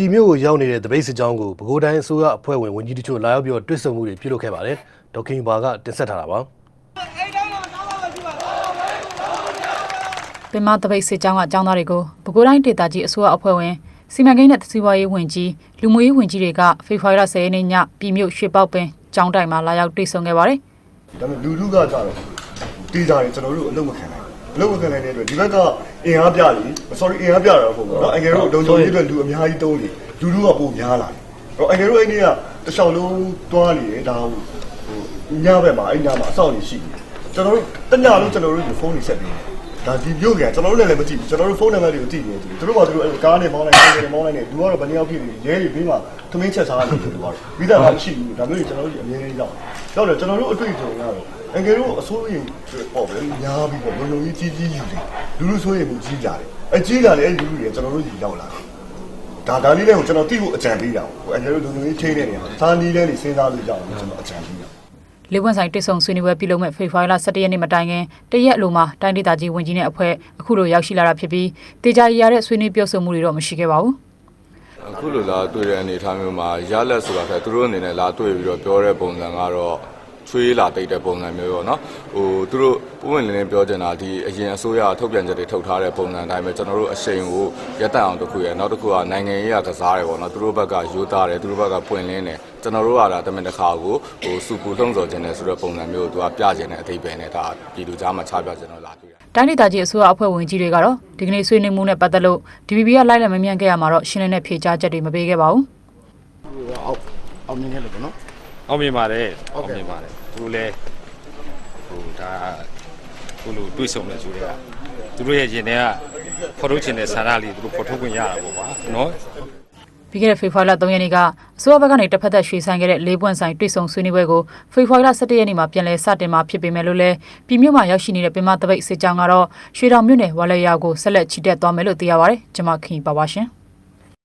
ပြည်မြို့ကိုရောက်နေတဲ့တပိတ်စစ်ကြောင်းကိုပဲခူးတိုင်းအစိုးရအဖွဲ့ဝင်ဝန်ကြီးတချို့လာရောက်ပြီးတော့တွေ့ဆုံမှုတွေပြုလုပ်ခဲ့ပါတယ်ဒေါက်ခင်ဘာကတင်ဆက်ထားတာပါပင်မတပိတ်စစ်ကြောင်းကအကြောင်းသားတွေကိုပဲခူးတိုင်းဒေသကြီးအစိုးရအဖွဲ့ဝင်စီမံကိန်းနဲ့စီးပွားရေးဝန်ကြီးလူမှုရေးဝန်ကြီးတွေကဖေဖော်ဝါရီလ10ရက်နေ့ညပြည်မြို့ရွှေပေါက်ပင်ကျောင်းတိုင်မှာလာရောက်တွေ့ဆုံခဲ့ပါတယ်ဒါပေမဲ့လူလူကကြတော့တီးကြတယ်ကျွန်တော်တို့အလုပ်မခံနိုင်ဘူးအ လုပ်မခံနိုင်တဲ့အတွက်ဒီဘက်ကအင်အားပြလी sorry အင်အားပြတာတော့မဟုတ်ဘူးเนาะအငယ်တို့လုံချုံရေးအတွက်လူအများကြီးတုံးနေလူလူကပိုများလာတယ်အဲ့တော့အငယ်တို့အဲ့ဒီကတစ်လျှောက်လုံးတွားနေတယ်ဒါဟိုညဘက်မှာအဲ့ညမှာအဆောက်အဦရှိတယ်ကျွန်တော်တို့တညလုံးကျွန်တော်တို့ဖုန်းတွေဆက်ပြီး ဒါဒီပြုတ်ကြကျွန်တော်တို့လည်းလည်းမကြည့်ဘူးကျွန်တော်တို့ဖုန်းနံပါတ်တွေကိုကြည့်နေတယ်သူတို့ကသူတို့အဲ့ကားနဲ့မောင်းလိုက်ကားနဲ့မောင်းလိုက်နေလူကတော့ဘယ်နှယောက်ဖြစ်နေရဲတွေပြီးမှသမင်းချက်စားတယ်သူကတော့ပြီးတော့မရှိဘူးဒါမျိုးတွေကျွန်တော်တို့အမြင်လေးရောက်တော့တယ်ကျွန်တော်တို့အတွေ့အကြုံကတော့အငယ်တို့အစိုးရပေါ့ဗျာညားပြီးပေါ့ဘယ်လိုကြီးကြီးကြီးယူတယ်လူလူဆိုရင်မကြီးကြတယ်အကြီးကြတယ်အဲ့လူလူတွေကျွန်တော်တို့ကြီးရောက်လာတယ်ဒါဒါလေးလည်းကိုကျွန်တော်တိဖို့အကြံပေးတာပေါ့အငယ်တို့လူလူကြီးချင်းနေတယ်သာနီးလေးနေစဉ်းစားလို့ကြောက်တယ်ကျွန်တော်အကြံပေးတာ လေးပွင့်ဆိုင်တွေ့ဆုံဆွေးနွေးပွဲပြုလုပ်မဲ့ဖေဖော်ဝါရီလ17ရက်နေ့မတိုင်ခင်တရက်အလိုမှာတိုင်းဒေသကြီးဝန်ကြီးနဲ့အဖွဲ့အခုလိုရောက်ရှိလာတာဖြစ်ပြီးတေချာရရတဲ့ဆွေးနွေးပြောဆိုမှုတွေတော့မရှိခဲ့ပါဘူးအခုလိုလာတွေ့တဲ့အနေအထားမျိုးမှာရလက်ဆိုတာထက်သူတို့အနေနဲ့လာတွေ့ပြီးတော့ပြောတဲ့ပုံစံကတော့ ချွေးလာတိတ်တဲ့ပုံစံမျိုးပေါ့နော်ဟိုသူတို့ပုံဝင်လင်းလင်းပြောချင်တာဒီအရင်အစိုးရထုတ်ပြန်ချက်တွေထုတ်ထားတဲ့ပုံစံအတိုင်းပဲကျွန်တော်တို့အရှိန်ကိုရပ်တန့်အောင်တစ်ခုရယ်နောက်တစ်ခုကနိုင်ငံရေးရကစားတယ်ပေါ့နော်သူတို့ဘက်ကယူသားတယ်သူတို့ဘက်ကပွင့်လင်းတယ်ကျွန်တော်တို့ကဒါတမင်တစ်ခါကိုဟိုစူပူလှုံ့ဆော်ခြင်းတယ်ဆိုတဲ့ပုံစံမျိုးကိုသူကပြခြင်းတဲ့အသေးပဲနဲ့ဒါပြည်သူကြားမှာချပြခြင်းတော့လာတွေ့တယ်တိုင်းဒေသကြီးအစိုးရအဖွဲ့ဝင်ကြီးတွေကတော့ဒီကနေ့ဆွေးနွေးမှုနဲ့ပတ်သက်လို့ DPP ကလိုက်လက်မမြန်ခဲ့ရမှာတော့ရှင်းလင်းတဲ့ဖြေကြားချက်တွေမပေးခဲ့ပါဘူးအောင်အောင်မြင်ခဲ့လို့ပေါ့နော် အောင်မြင်ပါတယ်အောင်မြင်ပါတယ်သူတို့လည်းဟိုဒါခုလိုတွေးဆုံနေဆိုတဲ့ကသူတို့ရဲ့ရင်ထဲကဖော်ထုတ်ခြင်းတဲ့ဆန္ဒလေးသူတို့ဖော်ထုတ်ခွင့်ရတာပေါ့ကွာနော် ပြီးခဲ့တဲ့ဖေဖော်ဝါရီလ3ရက်နေ့ကအစိုးရဘက်ကနေတစ်ဖက်သက်ရွှေဆိုင်ခဲ့တဲ့လေးပွင့်ဆိုင်တွေ့ဆုံဆွေးနွေးပွဲကိုဖေဖော်ဝါရီလ17ရက်နေ့မှာပြန်လည်စတင်မှာဖြစ်ပေမဲ့လို့လည်းပြည်မြို့မှာရောက်ရှိနေတဲ့ပင်မတပိတ်စစ်ကြောင်းကတော့ရွှေတောင်မြို့နယ်ဝါလဲရွာကိုဆက်လက်ချီတက်သွားမယ်လို့သိရပါတယ်ကျွန်မခင်ပါပါရှင်